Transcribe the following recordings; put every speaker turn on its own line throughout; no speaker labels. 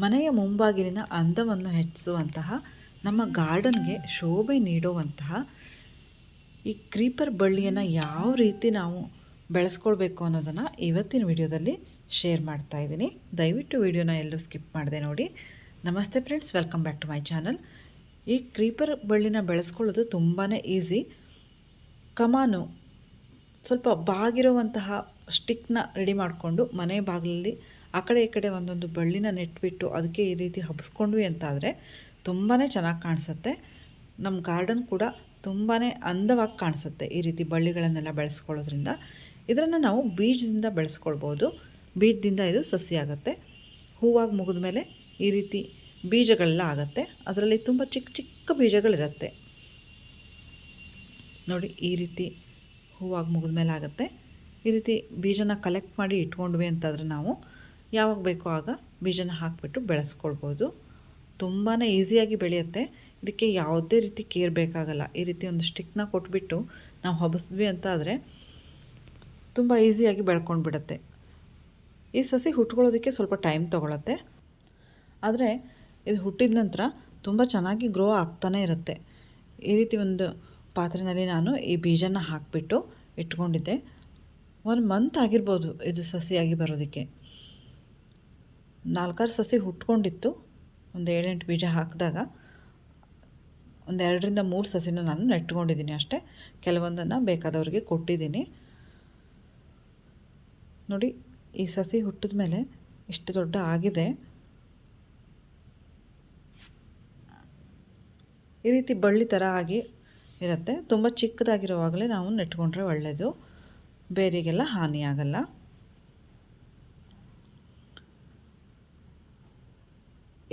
ಮನೆಯ ಮುಂಬಾಗಿಲಿನ ಅಂದವನ್ನು ಹೆಚ್ಚಿಸುವಂತಹ, ನಮ್ಮ ಗಾರ್ಡನ್ಗೆ ಶೋಭೆ ನೀಡುವಂತಹ ಈ ಕ್ರೀಪರ್ ಬಳ್ಳಿಯನ್ನು ಯಾವ ರೀತಿ ನಾವು ಬೆಳೆಸ್ಕೊಳ್ಬೇಕು ಅನ್ನೋದನ್ನು ಇವತ್ತಿನ ವಿಡಿಯೋದಲ್ಲಿ ಶೇರ್ ಮಾಡ್ತಾ ಇದ್ದೀನಿ. ದಯವಿಟ್ಟು ವಿಡಿಯೋನ ಎಲ್ಲೂ ಸ್ಕಿಪ್ ಮಾಡಿದೆ ನೋಡಿ. ನಮಸ್ತೆ friends, welcome back to my channel. ಈ ಕ್ರೀಪರ್ ಬಳ್ಳಿನ ಬೆಳೆಸ್ಕೊಳ್ಳೋದು ತುಂಬಾ ಈಸಿ. ಕಮಾನು ಸ್ವಲ್ಪ ಬಾಗಿರುವಂತಹ ಸ್ಟಿಕ್ನ ರೆಡಿ ಮಾಡಿಕೊಂಡು ಮನೆ ಬಾಗಿಲಲ್ಲಿ ಆ ಕಡೆ ಈ ಕಡೆ ಒಂದೊಂದು ಬಳ್ಳಿನ ನೆಟ್ಬಿಟ್ಟು ಅದಕ್ಕೆ ಈ ರೀತಿ ಹಬ್ಸ್ಕೊಂಡ್ವಿ ಅಂತಾದರೆ ತುಂಬಾ ಚೆನ್ನಾಗಿ ಕಾಣಿಸುತ್ತೆ. ನಮ್ಮ ಗಾರ್ಡನ್ ಕೂಡ ತುಂಬಾ ಅಂದವಾಗಿ ಕಾಣಿಸುತ್ತೆ ಈ ರೀತಿ ಬಳ್ಳಿಗಳನ್ನೆಲ್ಲ ಬೆಳೆಸ್ಕೊಳ್ಳೋದ್ರಿಂದ. ಇದನ್ನು ನಾವು ಬೀಜದಿಂದ ಬೆಳೆಸ್ಕೊಳ್ಬೋದು. ಬೀಜದಿಂದ ಇದು ಸಸಿ ಆಗುತ್ತೆ. ಹೂವಾಗಿ ಮುಗಿದ ಮೇಲೆ ಈ ರೀತಿ ಬೀಜಗಳೆಲ್ಲ ಆಗುತ್ತೆ. ಅದರಲ್ಲಿ ತುಂಬ ಚಿಕ್ಕ ಚಿಕ್ಕ ಬೀಜಗಳಿರುತ್ತೆ. ನೋಡಿ ಈ ರೀತಿ ಹೂವಾಗಿ ಮುಗಿದ ಮೇಲೆ ಆಗುತ್ತೆ. ಈ ರೀತಿ ಬೀಜನ ಕಲೆಕ್ಟ್ ಮಾಡಿ ಇಟ್ಕೊಂಡ್ವಿ ಅಂತಾದರೆ ನಾವು ಯಾವಾಗ ಬೇಕೋ ಆಗ ಬೀಜನ ಹಾಕಿಬಿಟ್ಟು ಬೆಳೆಸ್ಕೊಳ್ಬೋದು. ತುಂಬಾ ಈಸಿಯಾಗಿ ಬೆಳೆಯುತ್ತೆ. ಇದಕ್ಕೆ ಯಾವುದೇ ರೀತಿ ಕೇರ್ ಬೇಕಾಗಲ್ಲ. ಈ ರೀತಿ ಒಂದು ಸ್ಟಿಕ್ನ ಕೊಟ್ಬಿಟ್ಟು ನಾವು ಹಬ್ಬಿಸಿದ್ವಿ ಅಂತ ಆದರೆ ತುಂಬ ಈಸಿಯಾಗಿ ಬೆಳ್ಕೊಂಡು ಬಿಡುತ್ತೆ ಈ ಸಸಿ ಹುಟ್ಕೊಳ್ಳೋದಕ್ಕೆ ಸ್ವಲ್ಪ ಟೈಮ್ ತೊಗೊಳತ್ತೆ. ಆದರೆ ಇದು ಹುಟ್ಟಿದ ನಂತರ ತುಂಬ ಚೆನ್ನಾಗಿ ಗ್ರೋ ಆಗ್ತಾನೇ ಇರುತ್ತೆ. ಈ ರೀತಿ ಒಂದು ಪಾತ್ರೆಯಲ್ಲಿ ನಾನು ಈ ಬೀಜನ ಹಾಕಿಬಿಟ್ಟು ಇಟ್ಕೊಂಡಿದ್ದೆ. ಒಂದು ಮಂತ್ ಆಗಿರ್ಬೋದು ಇದು ಸಸಿಯಾಗಿ ಬರೋದಕ್ಕೆ. ನಾಲ್ಕಾರು ಸಸಿ ಹುಟ್ಕೊಂಡಿತ್ತು. ಒಂದು ಏಳೆಂಟು ಬೀಜ ಹಾಕಿದಾಗ ಒಂದು ಎರಡರಿಂದ ಮೂರು ಸಸಿನ ನಾನು ನೆಟ್ಕೊಂಡಿದ್ದೀನಿ ಅಷ್ಟೇ. ಕೆಲವೊಂದನ್ನು ಬೇಕಾದವ್ರಿಗೆ ಕೊಟ್ಟಿದ್ದೀನಿ. ನೋಡಿ, ಈ ಸಸಿ ಹುಟ್ಟಿದ ಮೇಲೆ ಇಷ್ಟು ದೊಡ್ಡ ಆಗಿದೆ. ಈ ರೀತಿ ಬಳ್ಳಿ ಥರ ಆಗಿ ಇರುತ್ತೆ. ತುಂಬ ಚಿಕ್ಕದಾಗಿರುವಾಗಲೇ ನಾವು ನೆಟ್ಕೊಂಡ್ರೆ ಒಳ್ಳೆಯದು ಬೇರೆಗೆಲ್ಲ ಹಾನಿಯಾಗಲ್ಲ.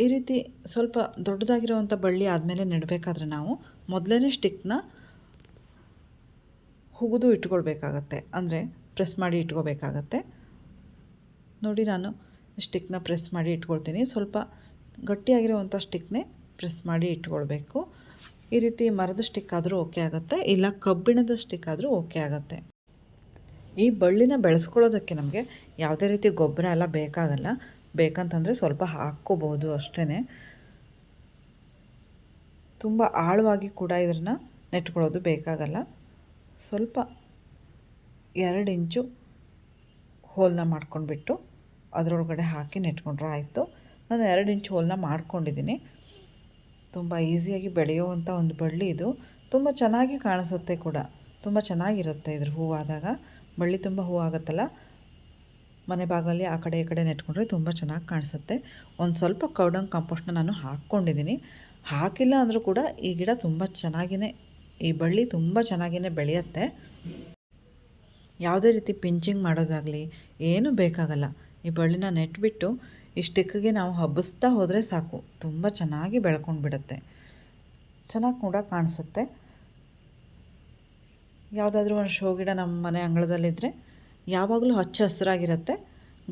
ಈ ರೀತಿ ಸ್ವಲ್ಪ ದೊಡ್ಡದಾಗಿರುವಂಥ ಬಳ್ಳಿ ಆದಮೇಲೆ ನೆಡಬೇಕಾದ್ರೆ ನಾವು ಮೊದಲನೇ ಸ್ಟಿಕ್ನ ಹುಗಿದು ಇಟ್ಕೊಳ್ಬೇಕಾಗತ್ತೆ. ಅಂದರೆ ಪ್ರೆಸ್ ಮಾಡಿ ಇಟ್ಕೋಬೇಕಾಗತ್ತೆ ನೋಡಿ ನಾನು ಸ್ಟಿಕ್ನ ಪ್ರೆಸ್ ಮಾಡಿ ಇಟ್ಕೊಳ್ತೀನಿ. ಸ್ವಲ್ಪ ಗಟ್ಟಿಯಾಗಿರುವಂಥ ಸ್ಟಿಕ್ನೇ ಪ್ರೆಸ್ ಮಾಡಿ ಇಟ್ಕೊಳ್ಬೇಕು. ಈ ರೀತಿ ಮರದ ಸ್ಟಿಕ್ ಆದರೂ ಓಕೆ ಆಗುತ್ತೆ. ಇಲ್ಲ ಕಬ್ಬಿಣದ ಸ್ಟಿಕ್ ಆದರೂ ಓಕೆ ಆಗುತ್ತೆ. ಈ ಬಳ್ಳಿನ ಬೆಳೆಸ್ಕೊಳ್ಳೋದಕ್ಕೆ ನಮಗೆ ಯಾವುದೇ ರೀತಿ ಗೊಬ್ಬರ ಎಲ್ಲ ಬೇಕಾಗಲ್ಲ. ಬೇಕಂತಂದರೆ ಸ್ವಲ್ಪ ಹಾಕ್ಕೋಬೋದು ಅಷ್ಟೇ ತುಂಬ ಆಳವಾಗಿ ಕೂಡ ಇದನ್ನು ನೆಟ್ಕೊಳ್ಳೋದು ಬೇಕಾಗಲ್ಲ. ಸ್ವಲ್ಪ ಎರಡು ಇಂಚು ಹೋಲನ್ನ ಮಾಡ್ಕೊಂಡ್ಬಿಟ್ಟು ಅದರೊಳಗಡೆ ಹಾಕಿ ನೆಟ್ಕೊಂಡ್ರೆ ಆಯಿತು. ನಾನು ಎರಡು ಇಂಚು ಹೋಲನ್ನ ಮಾಡ್ಕೊಂಡಿದ್ದೀನಿ. ತುಂಬ ಈಸಿಯಾಗಿ ಬೆಳೆಯುವಂಥ ಒಂದು ಬಳ್ಳಿ ಇದು. ತುಂಬ ಚೆನ್ನಾಗಿ ಕಾಣಿಸುತ್ತೆ ಕೂಡ. ತುಂಬ ಚೆನ್ನಾಗಿರುತ್ತೆ ಇದ್ರ ಹೂವಾದಾಗ. ಬಳ್ಳಿ ತುಂಬ ಹೂ ಆಗುತ್ತಲ್ಲ ಮನೆ ಭಾಗದಲ್ಲಿ ಆ ಕಡೆ ಈ ಕಡೆ ನೆಟ್ಕೊಂಡ್ರೆ ತುಂಬ ಚೆನ್ನಾಗಿ ಕಾಣಿಸುತ್ತೆ. ಒಂದು ಸ್ವಲ್ಪ ಕೌಡಂಗ್ ಕಾಂಪೋಸ್ಟ್ನ ನಾನು ಹಾಕ್ಕೊಂಡಿದ್ದೀನಿ. ಹಾಕಿಲ್ಲ ಅಂದರೂ ಕೂಡ ಈ ಗಿಡ ತುಂಬ ಚೆನ್ನಾಗಿಯೇ ಈ ಬಳ್ಳಿ ತುಂಬ ಚೆನ್ನಾಗಿಯೇ ಬೆಳೆಯುತ್ತೆ. ಯಾವುದೇ ರೀತಿ ಪಿಂಚಿಂಗ್ ಮಾಡೋದಾಗಲಿ, ಏನೂ ಬೇಕಾಗಲ್ಲ. ಈ ಬಳ್ಳಿನ ನೆಟ್ಬಿಟ್ಟು ಈ ಸ್ಟಿಕ್ಗೆ ನಾವು ಹಬ್ಬಿಸ್ತಾ ಹೋದರೆ ಸಾಕು. ತುಂಬ ಚೆನ್ನಾಗಿ ಬೆಳ್ಕೊಂಡು ಬಿಡುತ್ತೆ ಚೆನ್ನಾಗಿ ಕೂಡ ಕಾಣಿಸುತ್ತೆ. ಯಾವುದಾದ್ರೂ ಒಂದು ಶೋ ಗಿಡ ನಮ್ಮ ಮನೆ ಅಂಗಳದಲ್ಲಿದ್ದರೆ ಯಾವಾಗಲೂ ಹಚ್ಚ ಹಸಿರಾಗಿರುತ್ತೆ,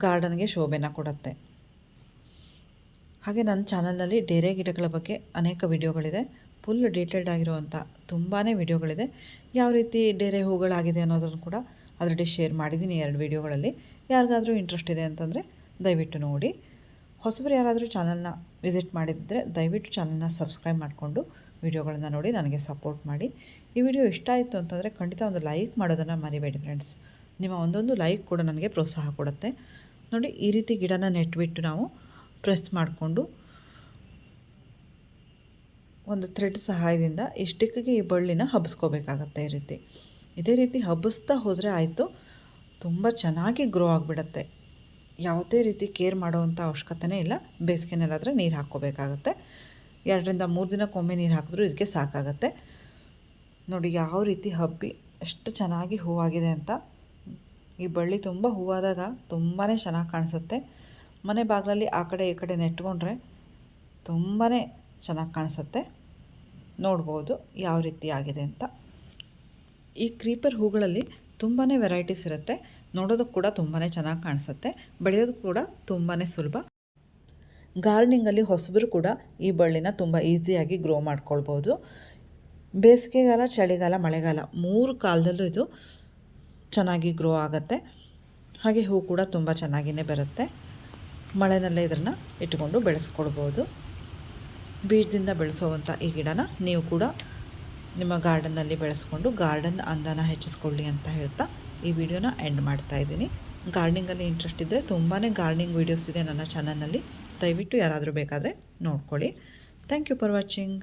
ಗಾರ್ಡನ್ಗೆ ಶೋಭೆನ ಕೊಡುತ್ತೆ. ಹಾಗೆ ನನ್ನ ಚಾನಲ್ನಲ್ಲಿ ಡೇರೆ ಗಿಡಗಳ ಬಗ್ಗೆ ಅನೇಕ ವಿಡಿಯೋಗಳಿದೆ. ಫುಲ್ ಡೀಟೇಲ್ಡ್ ಆಗಿರುವಂಥ ತುಂಬಾ ವಿಡಿಯೋಗಳಿದೆ. ಯಾವ ರೀತಿ ಡೇರೆ ಹೂಗಳಾಗಿದೆ ಅನ್ನೋದನ್ನು ಕೂಡ ಅದರಲ್ಲಿ ಶೇರ್ ಮಾಡಿದ್ದೀನಿ ಎರಡು ವಿಡಿಯೋಗಳಲ್ಲಿ. ಯಾರಿಗಾದರೂ ಇಂಟ್ರೆಸ್ಟ್ ಇದೆ ಅಂತಂದರೆ ದಯವಿಟ್ಟು ನೋಡಿ. ಹೊಸಬರು ಯಾರಾದರೂ ಚಾನಲ್ನ ವಿಸಿಟ್ ಮಾಡಿದರೆ ದಯವಿಟ್ಟು ಚಾನಲ್ನ ಸಬ್ಸ್ಕ್ರೈಬ್ ಮಾಡಿಕೊಂಡು ವಿಡಿಯೋಗಳನ್ನು ನೋಡಿ ನನಗೆ ಸಪೋರ್ಟ್ ಮಾಡಿ. ಈ ವಿಡಿಯೋ ಇಷ್ಟ ಆಯಿತು ಅಂತಂದರೆ ಖಂಡಿತ ಒಂದು ಲೈಕ್ ಮಾಡೋದನ್ನು ಮರಿಬೇಡಿ ಫ್ರೆಂಡ್ಸ್. ನಿಮ್ಮ ಒಂದೊಂದು ಲೈಕ್ ಕೂಡ ನನಗೆ ಪ್ರೋತ್ಸಾಹ ಕೊಡುತ್ತೆ. ನೋಡಿ, ಈ ರೀತಿ ಗಿಡನ ನೆಟ್ಬಿಟ್ಟು ನಾವು ಪ್ರೆಸ್ ಮಾಡಿಕೊಂಡು ಒಂದು ಥ್ರೆಡ್ ಸಹಾಯದಿಂದ ಈ ಈ ಬಳ್ಳಿನ ಹಬ್ಬಿಸ್ಕೋಬೇಕಾಗತ್ತೆ ಈ ರೀತಿ. ಇದೇ ರೀತಿ ಹಬ್ಬಿಸ್ತಾ ಹೋದರೆ ಆಯಿತು, ತುಂಬ ಚೆನ್ನಾಗಿ ಗ್ರೋ ಆಗಿಬಿಡತ್ತೆ. ಯಾವುದೇ ರೀತಿ ಕೇರ್ ಮಾಡೋವಂಥ ಅವಶ್ಯಕತೆನೇ ಇಲ್ಲ. ಬೇಸಿಗೆನಲ್ಲಾದರೆ ನೀರು ಹಾಕ್ಕೋಬೇಕಾಗತ್ತೆ. ಎರಡರಿಂದ ಮೂರು ದಿನಕ್ಕೊಮ್ಮೆ ನೀರು ಹಾಕಿದ್ರೂ ಇದಕ್ಕೆ ಸಾಕಾಗತ್ತೆ. ನೋಡಿ, ಯಾವ ರೀತಿ ಹಬ್ಬಿ ಎಷ್ಟು ಚೆನ್ನಾಗಿ ಹೂವಾಗಿದೆ ಅಂತ. ಈ ಬಳ್ಳಿ ತುಂಬ ಹೂವಾದಾಗ ತುಂಬಾ ಚೆನ್ನಾಗಿ ಕಾಣಿಸುತ್ತೆ. ಮನೆ ಬಾಗಿಲಲ್ಲಿ ಆ ಕಡೆ ಈ ಕಡೆ ನೆಟ್ಕೊಂಡ್ರೆ ತುಂಬಾ ಚೆನ್ನಾಗಿ ಕಾಣಿಸುತ್ತೆ. ನೋಡ್ಬೋದು ಯಾವ ರೀತಿ ಆಗಿದೆ ಅಂತ. ಈ ಕ್ರೀಪರ್ ಹೂಗಳಲ್ಲಿ ತುಂಬಾ ವೆರೈಟೀಸ್ ಇರುತ್ತೆ. ನೋಡೋದಕ್ಕೆ ಕೂಡ ತುಂಬಾ ಚೆನ್ನಾಗಿ ಕಾಣಿಸುತ್ತೆ. ಬೆಳೆಯೋದು ಕೂಡ ತುಂಬಾ ಸುಲಭ. ಗಾರ್ಡನಿಂಗಲ್ಲಿ ಹೊಸಬರು ಕೂಡ ಈ ಬಳ್ಳಿನ ತುಂಬ ಈಸಿಯಾಗಿ ಗ್ರೋ ಮಾಡ್ಕೊಳ್ಬೋದು. ಬೇಸಿಗೆಗಾಲ, ಚಳಿಗಾಲ, ಮಳೆಗಾಲ ಮೂರು ಕಾಲದಲ್ಲೂ ಇದು ಚೆನ್ನಾಗಿ ಗ್ರೋ ಆಗುತ್ತೆ. ಹಾಗೆ ಹೂ ಕೂಡ ತುಂಬ ಚೆನ್ನಾಗಿಯೇ ಬರುತ್ತೆ. ಮಳೆನಲ್ಲೇ ಇದನ್ನು ಇಟ್ಕೊಂಡು ಬೆಳೆಸ್ಕೊಡ್ಬೋದು. ಬೀಜದಿಂದ ಬೆಳೆಸೋವಂಥ ಈ ಗಿಡನ ನೀವು ಕೂಡ ನಿಮ್ಮ ಗಾರ್ಡನ್ನಲ್ಲಿ ಬೆಳೆಸ್ಕೊಂಡು ಗಾರ್ಡನ್ ಅಂದನ ಹೆಚ್ಚಿಸ್ಕೊಳ್ಳಿ ಅಂತ ಹೇಳ್ತಾ ಈ ವಿಡಿಯೋನ ಎಂಡ್ ಮಾಡ್ತಾ ಇದ್ದೀನಿ. ಗಾರ್ಡನಿಂಗಲ್ಲಿ ಇಂಟ್ರೆಸ್ಟ್ ಇದ್ದರೆ ತುಂಬಾ ಗಾರ್ಡನಿಂಗ್ ವೀಡಿಯೋಸ್ ಇದೆ ನನ್ನ ಚಾನಲ್ನಲ್ಲಿ. ದಯವಿಟ್ಟು ಯಾರಾದರೂ ಬೇಕಾದರೆ ನೋಡ್ಕೊಳ್ಳಿ. Thank you for watching.